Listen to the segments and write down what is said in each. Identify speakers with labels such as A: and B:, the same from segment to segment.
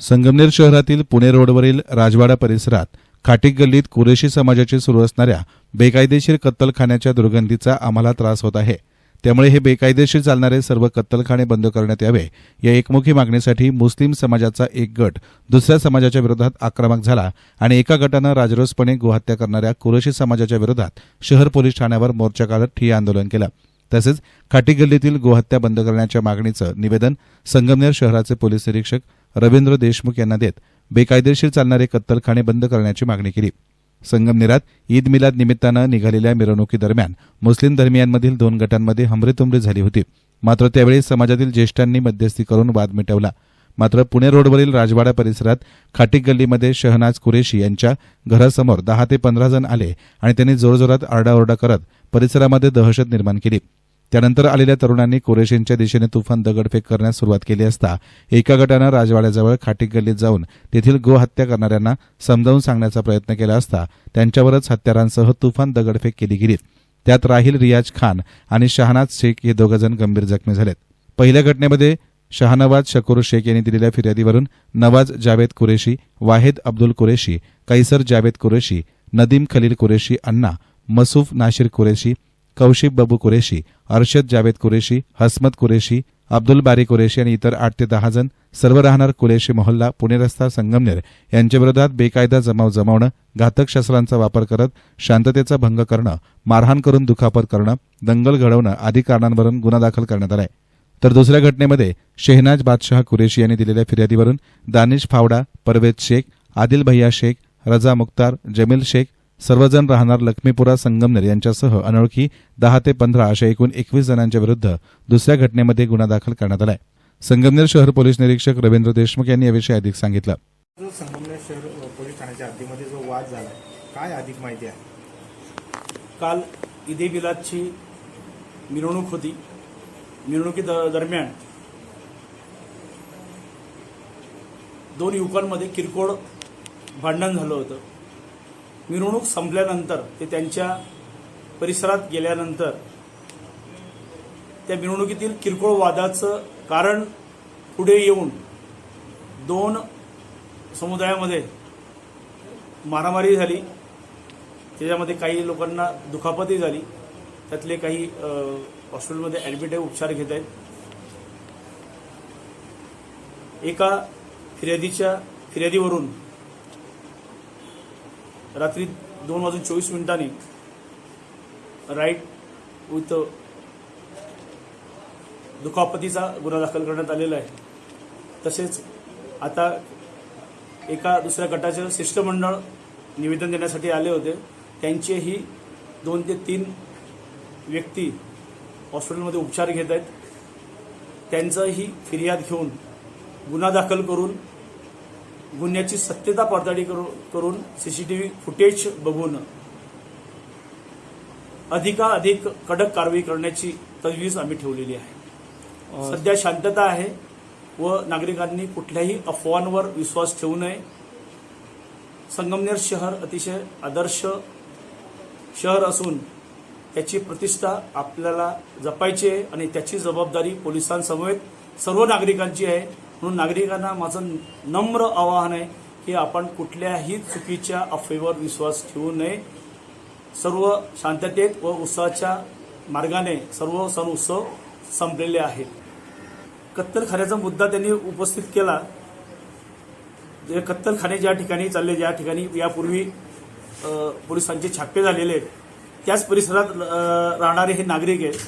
A: संगमनेर शहरातील पुणे रोडवरील राजवाडा परिसरात खाटीक गल्लीत कुरेशी समाजाची सुरू असणाऱ्या बेकायदेशीर कत्तलखान्याच्या दुर्गंधीचा आम्हाला त्रास होत आहे. त्यामुळे हे बेकायदेशीर चालणारे सर्व कत्तलखाने बंद करण्यात यावे या एकमुखी मागणीसाठी मुस्लिम समाजाचा एक गट दुसऱ्या समाजाच्या विरोधात आक्रमक झाला आणि एका गटानं राजरोसपणे गोहत्या करणाऱ्या कुरेशी समाजाच्या विरोधात शहर पोलीस ठाण्यावर मोर्चा काढत ठिय्या आंदोलन केलं. तसेच खाटी गल्लीतील गोहत्या बंद करण्याच्या मागणीचं निवेदन संगमनेर शहराचे पोलीस निरीक्षक रवींद्र देशमुख यांना देत बेकायदेशीर चालणारे कत्तलखाने बंद करण्याची मागणी केली. संगमनेरात ईद मिलाद निमित्तानं निघालेल्या मिरवणुकीदरम्यान मुस्लिम धर्मियांमधील दोन गटांमध्ये हमरेतुमरे झाली होती. मात्र त्यावेळी समाजातील ज्येष्ठांनी मध्यस्थी करून वाद मिटवला. मात्र पुणे रोडवरील राजवाडा परिसरात खाटी गल्लीमध्ये शहनाज कुरेशी यांच्या घरासमोर दहा ते पंधरा जण आले आणि त्यांनी जोरजोरात आरडाओरडा करत परिसरामध्ये दहशत निर्माण केली. त्यानंतर आलेल्या तरुणांनी कुरेशींच्या दिशेने तुफान दगडफेक करण्यास सुरुवात केली असता एका गटानं राजवाड्याजवळ खाटी गल्लीत जाऊन तेथील गोहत्या करणाऱ्यांना समजावून सांगण्याचा प्रयत्न केला असता त्यांच्यावरच हत्यारांसह तुफान दगडफेक केली गेली. त्यात राहील रियाज खान आणि शहानाज शेख हे दोघंजण गंभीर जखमी झालेत. पहिल्या घटनेमध्ये शहानवाज शकूर शेख यांनी दिलेल्या फिर्यादीवरून नवाज जावेद कुरेशी वाहेद अब्दुल कुरेशी कैसर जावेद कुरेशी नदीम खलील कुरेशी अण्णा मसूफ नाशिर कुरेशी कौशिक बाबू कुरेशी अर्शद जावेद कुरेशी हसमत कुरेशी अब्दुल बारी कुरेशी आणि इतर आठ ते दहा जण सर्व राहणार कुरेशी मोहल्ला पुणे रस्ता संगमनेर यांच्याविरोधात बेकायदा जमाव जमावणं घातक शस्त्रांचा वापर करत शांततेचा भंग करणं मारहाण करून दुखापत करणं दंगल घडवणं आदी कारणांवरून गुन्हा दाखल करण्यात आलाय. तर दुसऱ्या घटनेमध्ये शेहनाज बादशाह कुरेशी यांनी दिलेल्या फिर्यादीवरून दानिश फावडा परवेज शेख आदिल भैया शेख रजा मुख्तार जमील शेख सर्वजण राहणार लक्ष्मीपुरा संगमनेर यांच्यासह अनोळखी दहा ते पंधरा अशा एकूण एकवीस जणांच्या विरुद्ध दुसऱ्या घटनेमध्ये गुन्हा दाखल करण्यात आलाय. संगमनेर शहर पोलीस निरीक्षक रवींद्र देशमुख यांनी याविषयी अधिक सांगितलं.
B: जो संगमनेर शहर पोलीस ठाण्याच्या हद्दीमध्ये जो वाद झाला काय अधिक माहिती आहे?
C: काल ईदे मिलादची मिरवणूक होती. मिरवणुकी द- दरम्यान दोन युवकांमध्ये किरकोळ भांडण झालं होतं. मिरवणूक संपल्यानंतर ते त्यांच्या परिसरात गेल्यानंतर त्या मिरवणुकीतील किरकोळ वादाचं कारण पुढे येऊन दोन समुदायामध्ये मारामारी झाली. त्याच्यामध्ये काही लोकांना दुखापतही झाली. त्यातले काही हॉस्पिटलमध्ये ॲडमिट आहे उपचार घेत आहेत. एका फिर्यादीच्या फिर्यादीवरून रात्री दोन वाजून चोवीस मिनिटांनी राईट विथ दुखापतीचा गुन्हा दाखल करण्यात आलेला आहे. तसेच आता एका दुसऱ्या गटाचे शिष्टमंडळ निवेदन देण्यासाठी आले होते. त्यांचेही दोन ते तीन व्यक्ती हॉस्पिटलमध्ये उपचार घेत आहेत. त्यांचंही फिर्याद घेऊन गुन्हा दाखल करून गुन्ह्याची सत्यता पडताळी करू करून C C T V footage बघून अधिकाधिक कडक कारवाई करण्याची तजवीज आम्ही ठेवलेली आहे. सध्या शांतता आहे व नागरिकांनी कुठल्याही अफवांवर विश्वास ठेवू नये. संगमनेर शहर अतिशय आदर्श शहर असून त्याची प्रतिष्ठा आपल्याला जपायची आहे आणि त्याची जबाबदारी पोलिसांसमवेत सर्व नागरिकांची आहे. म्हणून नागरिकांना माझं नम्र आवाहन आहे की आपण कुठल्याही चुकीच्या अफवेवर विश्वास ठेवू नये. सर्व शांततेत व उत्साहाच्या मार्गाने सर्व सण उत्सव संपलेले आहेत. कत्तलखान्याचा मुद्दा त्यांनी उपस्थित केला. जे कत्तलखाने ज्या ठिकाणी चालले ज्या ठिकाणी यापूर्वी पोलिसांचे छापे झालेले आहेत त्याच परिसरात राहणारे हे नागरिक आहेत.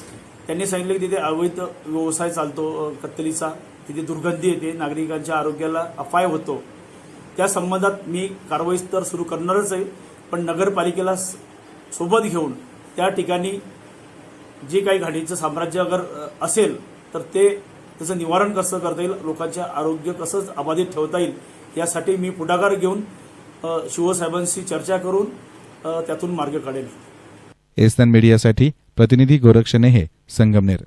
C: त्यांनी सांगितलं की तिथे अवैध व्यवसाय चालतो कत्तलीचा. तिथे दुर्गंधी येते नागरिकांच्या आरोग्याला अपाय होतो. त्या संबंधात मी कारवाई तर सुरू करणारच आहे पण नगरपालिकेला सोबत घेऊन त्या ठिकाणी जे काही घाणीचं साम्राज्य अगर असेल तर ते त्याचं निवारण कसं करता येईल लोकांचे आरोग्य कसं अबाधित ठेवता येईल यासाठी मी पुढाकार घेऊन शिवसाहेबांशी चर्चा करून त्यातून मार्ग काढेल
A: एसएन मीडियासाठी प्रतिनिधी गोरक्षणे हे संगमनेर.